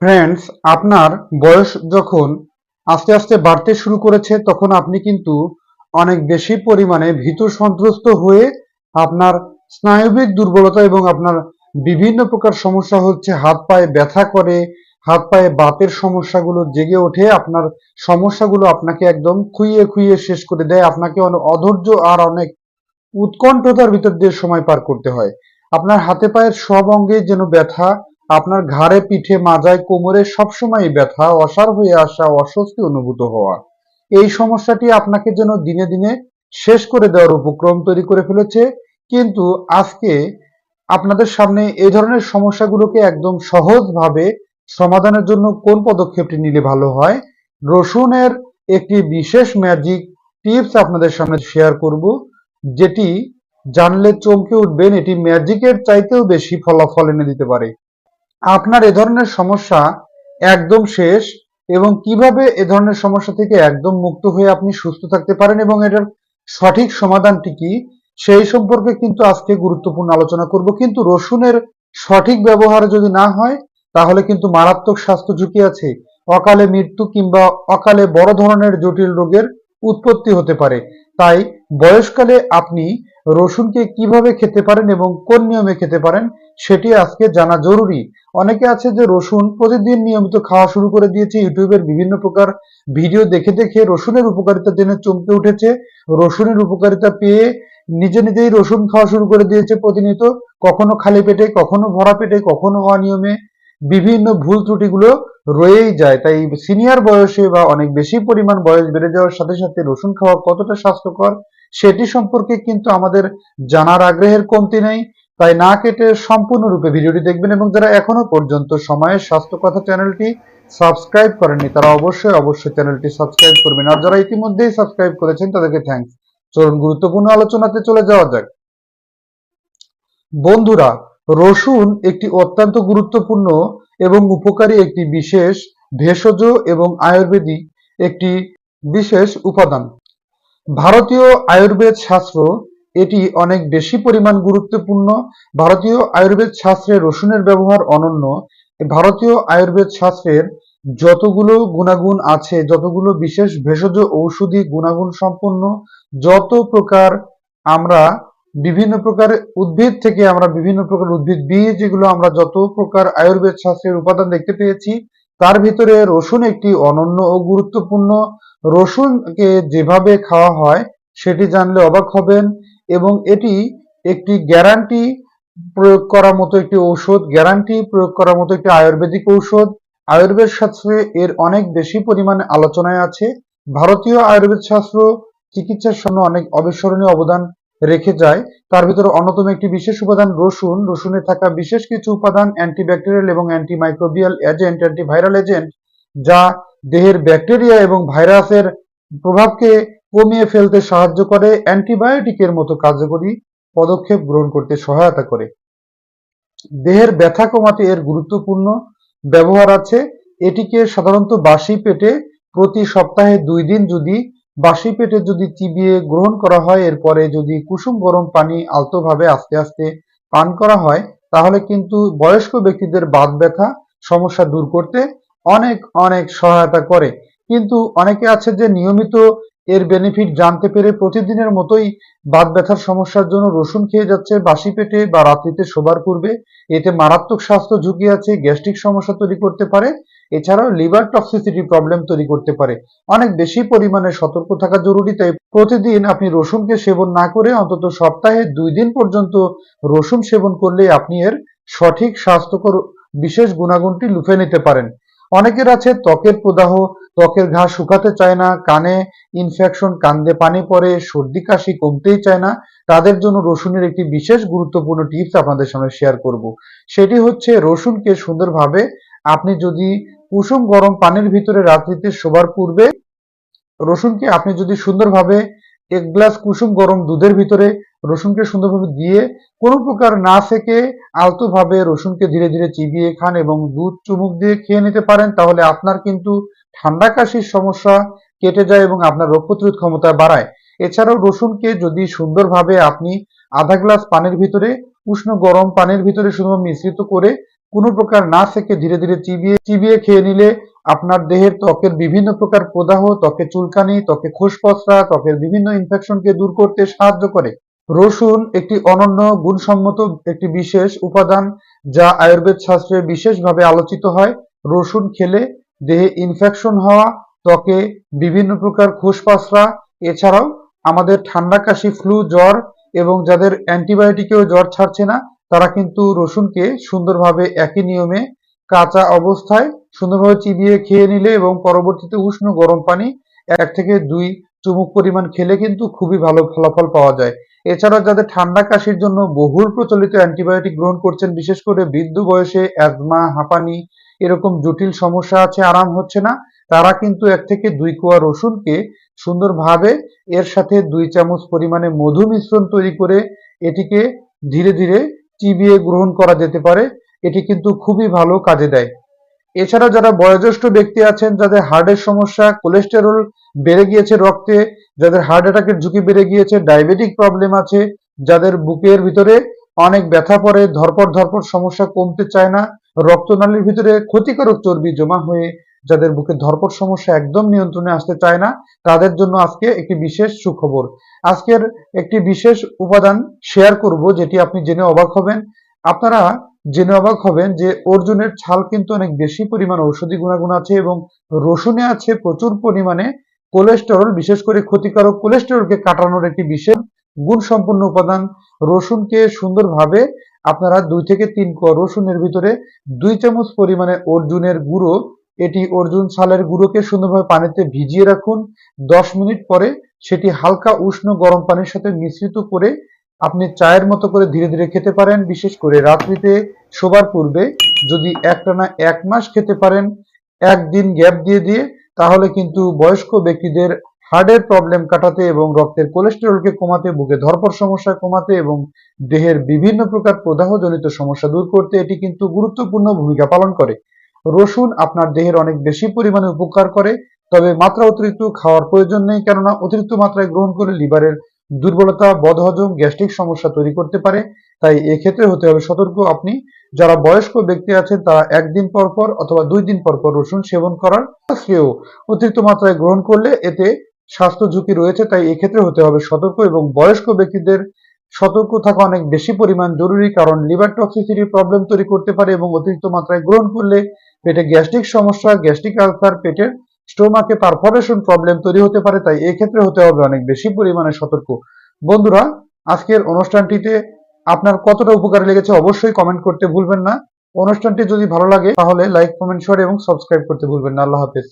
Friends আপনার বয়স যখন আস্তে আস্তে বাড়তে শুরু করেছে, তখন আপনি কিন্তু অনেক বেশি পরিমাণে ভীত সন্ত্রস্ত হয়ে আপনার স্নায়বিক দুর্বলতা এবং আপনার বিভিন্ন প্রকার সমস্যা হচ্ছে, হাত পায়ে ব্যথা করে, হাত পায়ে বাতের সমস্যাগুলো জেগে ওঠে, আপনার সমস্যাগুলো আপনাকে একদম খুইয়ে খুইয়ে শেষ করে দেয়, আপনাকে অনেক অধৈর্য আর অনেক উৎকণ্ঠতার ভিতর দিয়ে সময় পার করতে হয়। আপনার হাতে পায়ের সব অঙ্গে যেন ব্যথা আপনার ঘাড়ে, পিঠে, মাজায়, কোমরে সবসময় ব্যথা, অসার হয়ে আসা, অস্বস্তি অনুভূত হওয়া। এই সমস্যাটি আপনাকে যেন দিনে দিনে শেষ করে দেওয়ার উপক্রম তৈরি করে ফেলেছে। কিন্তু আজকে আপনাদের সামনে এই ধরনের সমস্যাগুলোকে একদম সহজভাবে সমাধানের জন্য কোন পদক্ষেপটি নিলে ভালো হয়, রসুনের একটি বিশেষ ম্যাজিক টিপস আপনাদের সামনে শেয়ার করব, যেটি জানলে চমকে উঠবেন, এটি ম্যাজিকের চাইতেও বেশি ফলাফল এনে দিতে পারে। আপনার এ ধরনের সমস্যা একদম শেষ এবং কীভাবে এ ধরনের সমস্যা থেকে একদম মুক্ত হয়ে আপনি সুস্থ থাকতে পারেন এবং এটার সঠিক সমাধানটি কি, সেই সম্পর্কে কিন্তু আজকে গুরুত্বপূর্ণ আলোচনা করব। কিন্তু রসুনের সঠিক ব্যবহার যদি না হয়, তাহলে কিন্তু মারাত্মক স্বাস্থ্য ঝুঁকি আছে। অকালে মৃত্যু কিংবা অকালে বড় ধরনের জটিল রোগের উৎপত্তি হতে পারে। তাই বয়সকালে আপনি রসুনকে কীভাবে খেতে পারেন এবং কোন নিয়মে খেতে পারেন, সেটি আজকে জানা জরুরি। অনেকে আছে যে রসুন প্রতিদিন নিয়মিত খাওয়া শুরু করে দিয়েছে, ইউটিউবের বিভিন্ন প্রকার ভিডিও দেখে দেখে রসুনের উপকারিতা জেনে চমকে উঠেছে। রসুনের উপকারিতা পেয়ে নিজে নিজেই রসুন খাওয়া শুরু করে দিয়েছে প্রতিনিয়ত। কখনো খালি পেটে, কখনো ভরা পেটে, কখনো অনিয়মে। বিভিন্ন ভুল ত্রুটিগুলো রয়েই যায়। তাই সিনিয়র বয়সে বা অনেক বেশি পরিমাণ বয়স বেড়ে যাওয়ার সাথে সাথে রসুন খাওয়া কতটা স্বাস্থ্যকর সেটি সম্পর্কে কিন্তু আমাদের জানার আগ্রহের কমতি নেই। তাই না কেটে সম্পূর্ণরূপে ভিডিওটি দেখবেন এবং যারা এখনও পর্যন্ত সময়ের স্বাস্থ্য কথা চ্যানেলটি সাবস্ক্রাইব করেননি, তারা অবশ্যই অবশ্যই চ্যানেলটি সাবস্ক্রাইব করবেন। আর যারা ইতিমধ্যেই সাবস্ক্রাইব করেছেন, তাদেরকে থ্যাঙ্কস চলুন গুরুত্বপূর্ণ আলোচনাতে চলে যাওয়া যাক। বন্ধুরা, রসুন একটি অত্যন্ত গুরুত্বপূর্ণ এবং উপকারী একটি বিশেষ ভেষজ এবং আয়ুর্বেদিক একটি বিশেষ উপাদান। ভারতীয় আয়ুর্বেদ শাস্ত্র এটি অনেক বেশি পরিমাণ গুরুত্বপূর্ণ। ভারতীয় আয়ুর্বেদ শাস্ত্রে রসুনের ব্যবহার অনন্য। ভারতীয় আয়ুর্বেদ শাস্ত্রের যতগুলো গুণাগুণ আছে, যতগুলো বিশেষ ভেষজ ঔষধি গুণাগুণ সম্পন্ন, যত প্রকার আমরা বিভিন্ন প্রকার উদ্ভিদ থেকে আমরা বিভিন্ন প্রকার উদ্ভিদ বীজ যেগুলো আমরা যত প্রকার আয়ুর্বেদ শাস্ত্রের উপাদান দেখতে পেয়েছি তার ভিতরে রসুন একটি অনন্য ও গুরুত্বপূর্ণ। রসুনকে যেভাবে খাওয়া হয়, সেটি জানলে অবাক হবেন এবং এটি একটি গ্যারান্টি প্রয়োগ করার মতো একটি ঔষধ, গ্যারান্টি প্রয়োগ করার মতো একটি আয়ুর্বেদিক ঔষধ। আয়ুর্বেদ শাস্ত্রে এর অনেক বেশি পরিমাণে আলোচনায় আছে। ভারতীয় আয়ুর্বেদ শাস্ত্র চিকিৎসার জন্য অনেক অবিস্মরণীয় অবদান রেখে যায়। তার ভিতরে অন্যতম একটি বিশেষ উপাদান রসুন। রসুনে থাকা বিশেষ কিছু উপাদান অ্যান্টিব্যাকটেরিয়াল এবং অ্যান্টিমাইক্রোবিয়াল এজেন্ট অ্যান্টিভাইরাল এজেন্ট যা দেহের ব্যাকটেরিয়া এবং ভাইরাসের প্রভাবকে কমিয়ে ফেলতে সাহায্য করে অ্যান্টিবায়োটিকের মতো কার্যকরী পদক্ষেপ গ্রহণ করতে সহায়তা করে। দেহের ব্যথা কমাতে এর গুরুত্বপূর্ণ ব্যবহার আছে। এটিকে সাধারণত বাসি পেটে প্রতি সপ্তাহে দুই দিন যদি বাসি পেটে যদি চিবিয়ে গ্রহণ করা হয়, এরপরে যদি কুসুম গরম পানি আলতোভাবে আস্তে আস্তে পান করা হয়, তাহলে কিন্তু বয়স্ক ব্যক্তিদের বাত ব্যথা, সমস্যা দূর করতে অনেক অনেক সহায়তা করে। কিন্তু অনেকে আছে যে নিয়মিত এর বেনিফিট জানতে পেরে প্রতিদিনের মতোই বাত ব্যথার সমস্যার জন্য রসুন খেয়ে যাচ্ছে বাসি পেটে বা রাত্রিতে শোবার পূর্বে। এতে মারাত্মক স্বাস্থ্য ঝুঁকি আছে, গ্যাস্ট্রিক সমস্যা তৈরি করতে পারে, এছাড়াও লিভার টক্সিসিটি প্রবলেম তৈরি করতে পারে। অনেক বেশি পরিমাণে সতর্ক থাকা জরুরি, তাই প্রতিদিন আপনি রসুনকে সেবন না করে অন্তত সপ্তাহে দুই দিন পর্যন্ত রসুন সেবন করলে আপনি এর সঠিক স্বাস্থ্যকর বিশেষ গুণাগুণটি লুফে নিতে পারেন। অনেকের আছে ত্বকের প্রদাহ, ত্বকের ঘা শুকাতে চায় না, কানে ইনফেকশন কান্দে পানি পড়ে, সর্দি কাশি কমতেই চায় না। তাদের জন্য রসুনের একটি বিশেষ গুরুত্বপূর্ণ টিপস আপনাদের সামনে শেয়ার করব। সেটি হচ্ছে রসুনকে সুন্দরভাবে আপনি যদি কুসুম গরম পানির ভিতরে রাত্রিতে শোবার পূর্বে, রসুনকে আপনি যদি সুন্দরভাবে এক গ্লাস কুসুম গরম দুধের ভিতরে রসুনকে সুন্দরভাবে দিয়ে কোনো প্রকার না থেকে আলতোভাবে রসুনকে ধীরে ধীরে চিবিয়ে খান এবং দুধ চুমুক দিয়ে খেয়ে নিতে পারেন, তাহলে আপনার কিন্তু ঠান্ডা কাশির সমস্যা কেটে যায় এবং আপনার রোগ প্রতিরোধ ক্ষমতা বাড়ায়। এছাড়াও রসুনকে যদি সুন্দরভাবে আপনি আধা গ্লাস পানির ভিতরে, উষ্ণ গরম পানির ভিতরে শুধু মিশ্রিত করে কোনো প্রকার না থেকে ধীরে ধীরে চিবিয়ে চিবিয়ে খেয়ে নিলে আপনার দেহের ত্বকের বিভিন্ন প্রকার প্রদাহ, ত্বকে চুলকানি, ত্বকে খোসপসরা ত্বকের বিভিন্ন ইনফেকশনকে দূর করতে সাহায্য করে। রসুন একটি অনন্য গুণসম্মত একটি বিশেষ উপাদান যা আয়ুর্বেদ শাস্ত্রে বিশেষভাবে আলোচিত হয়। রসুন খেলে দেহে ইনফেকশন হওয়া, ত্বকে বিভিন্ন প্রকার খোসপসরা এছাড়াও আমাদের ঠান্ডা কাশি ফ্লু জ্বর এবং যাদের অ্যান্টিবায়োটিকেও জ্বর ছাড়ছে না, তারা কিন্তু রসুনকে সুন্দরভাবে একই নিয়মে কাঁচা অবস্থায় সুন্দরভাবে চিবিয়ে খেয়ে নিলে এবং পরবর্তীতে উষ্ণ গরম পানি এক থেকে দুই চুমুক পরিমাণ খেলে কিন্তু খুবই ভালো ফলাফল পাওয়া যায়। এছাড়া যাদের ঠান্ডা কাশির জন্য বহুল প্রচলিত অ্যান্টিবায়োটিক গ্রহণ করছেন, বিশেষ করে বৃদ্ধ বয়সে অ্যাজমা, হাঁপানি এরকম জটিল সমস্যা আছে, আরাম হচ্ছে না, তারা কিন্তু এক থেকে দুই কোয়া রসুনকে সুন্দরভাবে এর সাথে দুই চামচ পরিমাণে মধু মিশ্রণ তৈরি করে এটিকে ধীরে ধীরে চিবিয়ে গ্রহণ করা যেতে পারে। এটি কিন্তু খুবই ভালো কাজে দেয়। এছাড়া যারা বয়োজ্যেষ্ঠ ব্যক্তি আছেন, যাদের হার্টের সমস্যা, কোলেস্টেরল বেড়ে গিয়েছে রক্তে, যাদের হার্ট অ্যাটাকের ঝুঁকি বেড়ে গিয়েছে, ডায়াবেটিক প্রবলেম আছে, যাদের বুকের ভিতরে অনেক ব্যথা পড়ে ধরপড় ধরপড় সমস্যা কমতে চায় না, রক্তনালীর ভিতরে ক্ষতিকারক চর্বি জমা হয়ে যাদের বুকে ধরপড় সমস্যা একদম নিয়ন্ত্রণে আসতে চায় না, তাদের জন্য আজকে একটি বিশেষ সুখবর। আজকের একটি বিশেষ উপাদান শেয়ার করব, যেটি আপনি জেনে অবাক হবেন। আপনারা জেনে অবাক হবেন যে অর্জুনের ছাল কিন্তু অনেক বেশি পরিমাণ ঔষধি গুণাগুণ আছে এবং রসুনে আছে প্রচুর পরিমাণে কোলেস্টেরল, বিশেষ করে ক্ষতিকারক কোলেস্টেরলকে কাটানোর একটি বিশেষ গুণসম্পন্ন উপাদান। রসুনকে সুন্দরভাবে আপনারা দুই থেকে তিন কোয়া রসুনের ভিতরে দুই চামচ পরিমাণে অর্জুনের গুঁড়ো, এটি অর্জুন ছালের গুঁড়োকে সুন্দরভাবে পানিতে ভিজিয়ে রাখুন। দশ মিনিট পরে সেটি হালকা উষ্ণ গরম পানির সাথে মিশ্রিত করে আপনি চায়ের মতো করে ধীরে ধীরে খেতে পারেন, বিশেষ করে রাত্রিতে। শোবার পূর্বে যদি একটানা এক মাস খেতে পারেন, একদিন গ্যাপ দিয়ে দিয়ে, তাহলে কিন্তু বয়স্ক ব্যক্তিদের হার্টের প্রবলেম কাটাতে এবং রক্তের কোলেস্টেরলকে কমাতে, বুকে ধরপড় সমস্যা কমাতে এবং দেহের বিভিন্ন প্রকার প্রদাহজনিত সমস্যা দূর করতে এটি কিন্তু গুরুত্বপূর্ণ ভূমিকা পালন করে। রসুন আপনার দেহের অনেক বেশি পরিমাণে উপকার করে, তবে মাত্রা অতিরিক্ত খাওয়ার প্রয়োজন নেই, কেননা অতিরিক্ত মাত্রায় গ্রহণ করে লিভারের দুর্বলতা, বদহজম, গ্যাস্ট্রিক সমস্যা তৈরি করতে পারে। তাই এক্ষেত্রে হতে হবে সতর্ক আপনি। যারা বয়স্ক ব্যক্তি আছেন, তারা একদিন পর পর অথবা দুই দিন পর পর রসুন সেবন করার শ্রেয় অতিরিক্ত মাত্রায় গ্রহণ করলে এতে স্বাস্থ্য ঝুঁকি রয়েছে। তাই এক্ষেত্রে হতে হবে সতর্ক এবং বয়স্ক ব্যক্তিদের সতর্ক থাকা অনেক বেশি পরিমাণ জরুরি, কারণ লিভার টক্সিসিটি প্রবলেম তৈরি করতে পারে এবং অতিরিক্ত মাত্রায় গ্রহণ করলে পেটে গ্যাস্ট্রিক সমস্যা, গ্যাস্ট্রিক আলসার, পেটের স্টোমাকে পারফরেশন প্রবলেম তৈরি হতে পারে, তাই এক্ষেত্রে হতে হবে অনেক বেশি পরিমাণে সতর্ক। বন্ধুরা, আজকের অনুষ্ঠানটিতে আপনার কতটা উপকার লেগেছে অবশ্যই কমেন্ট করতে ভুলবেন না। অনুষ্ঠানটি যদি ভালো লাগে, তাহলে লাইক কমেন্ট শেয়ার এবং সাবস্ক্রাইব করতে ভুলবেন না। আল্লাহ হাফেজ।